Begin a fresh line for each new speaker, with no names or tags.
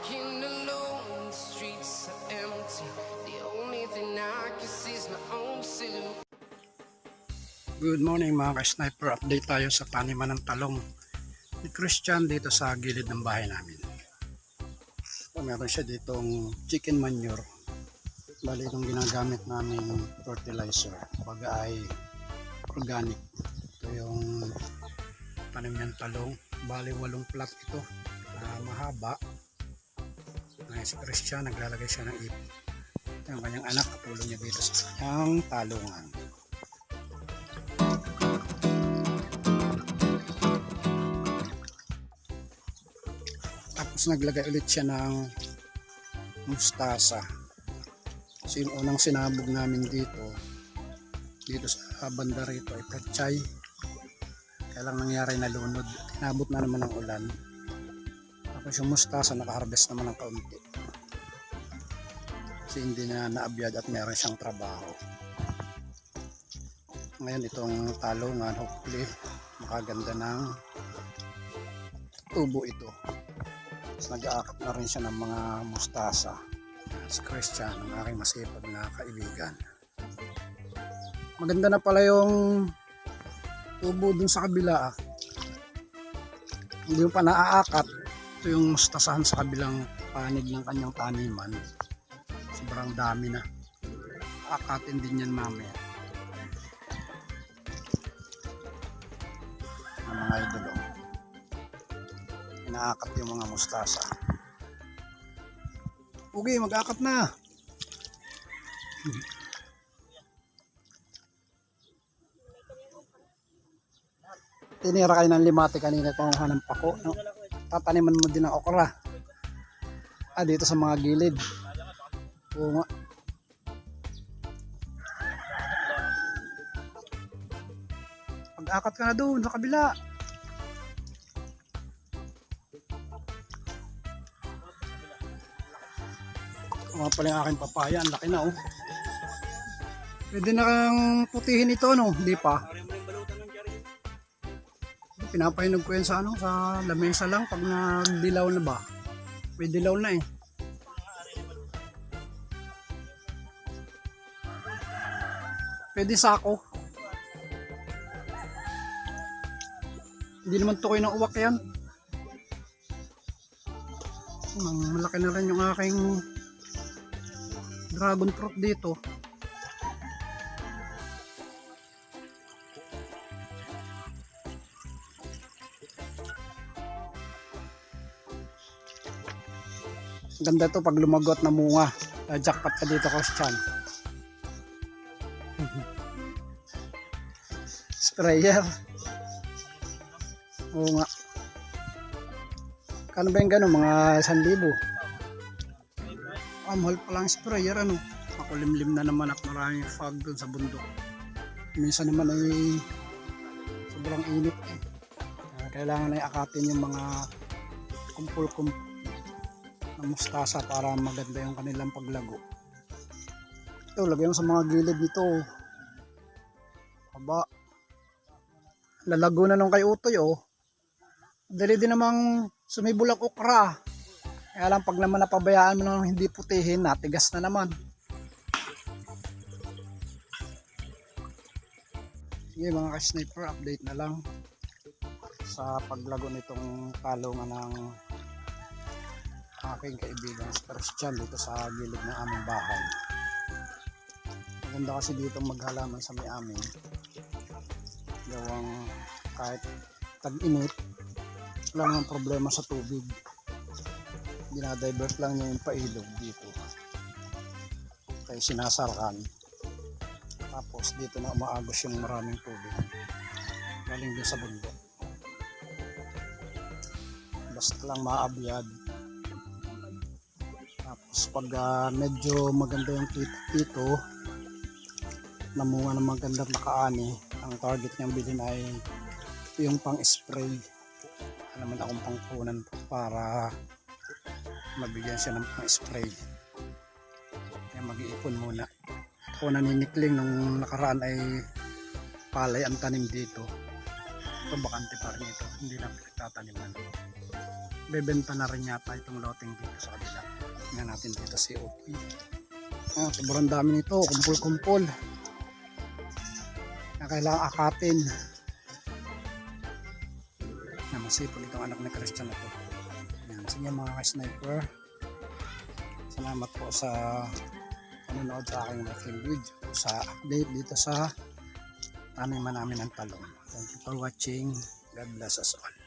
Walking alone, the streets are empty. The only thing I can see is my own silhouette.
Good morning mga ka-sniper. Update tayo sa taniman ng talong ni Christian dito sa gilid ng bahay namin. So, meron siya ditong chicken manure. Bali itong ginagamit namin fertilizer. Baga ay organic. Ito yung tanim niyang talong. Bali walong plat ito na mahaba. Ngayon si Christian naglalagay siya ng ipon. Ito kanyang anak katulong niya dito sa kanyang talungan. Tapos naglagay ulit siya ng mustasa. Kasi yung unang sinabog namin dito, dito sa banda rito ay pechay. Kaya lang nangyari na lunod. Tinabot na naman ng ulan. Tapos yung mustasa nakaharvest naman ng kaunti. Kasi hindi na naabyad at meron siyang trabaho. Ngayon itong talungan, hopefully makaganda ng tubo ito. Tapos nag-aakap na rin siya ng mga mustasa. Si Christian, ang aking masipag na kaibigan. Maganda na pala yung tubo dun sa kabila. Ah. Hindi mo pa naaakat. Ito yung mustasahan sa kabilang panig ng kanyang taniman. Sobrang dami na. Akatin din yan mamaya. Ang mga idol. oh inaakat yung mga mustasa. Okay, mag-akat na. Tinira kayo ng limate kanina kung hanang pako. No? Tataniman mo din ng okra. Ah, dito sa mga gilid. Oo nga. Mag-akat ka na doon sa kabila. Mga pala yung aking papaya, ang laki na oh. Pwede na kang putihin ito no, hindi pa. Pinapahinog ko yan sa ano, sa lamesa lang pag nagdilaw na ba. May dilaw na eh. Pwede sako. Hindi naman to kayo ng uwak yan. Malaki na rin yung aking dragon fruit dito. Ganda to pag lumagot na munga. Uh, jackpot ka dito, Christian. Sprayer. Oo nga. Kano ba yung gano'n? Mga 1,000. Ah, mahal pa lang sprayer ano. Makulimlim na naman at maraming fog dun sa bundok. Minsan naman ay sobrang init eh. Kaya kailangan ay akatin yung mga kumpul-kumpul na mustasa para maganda yung kanilang paglago. Ito, lagay mo sa mga gilid nito. Aba. Lalago na nung kay Utoy oh. Dali din namang sumibol ang okra. Kaya lang pag naman napabayaan mo nang hindi putihin, natigas na naman. Sige mga ka-sniper, update na lang sa paglago nitong talungan ng aking kaibigan Christian dito sa gilid ng aming bahay. Maganda kasi dito maghalaman sa may amin. Gawang kahit tag-init, wala namang problema sa tubig. Dinadivert lang niya yung pailog dito. Kaya sinasalkan. Tapos dito na umaagos yung maraming tubig. Galing din sa bundok. Basta lang maabyad tapos pag uh, medyo maganda yung kita dito namunga ng magandang nakaani ang target niyang bilhin ay yung pang spray naman akong pangkunan para mabigyan siya ng pang spray kaya mag-iipon muna. Ako naninikling nung nakaraan ay palay ang tanim dito. Ito bakante pa rin ito. Hindi lang pinagtataniman bebenta na rin yata itong loting dito sa kabila. Tingnan natin dito si Okoy. Ah, sobrang dami nito, kumpul-kumpul. Na kailangan akatin. Na masipag itong anak ni Christian na to. Yan, sige mga ka-sniper. Salamat po sa panonood sa aking aking video sa update dito sa taniman namin ng talong. Thank you for watching. God bless us all.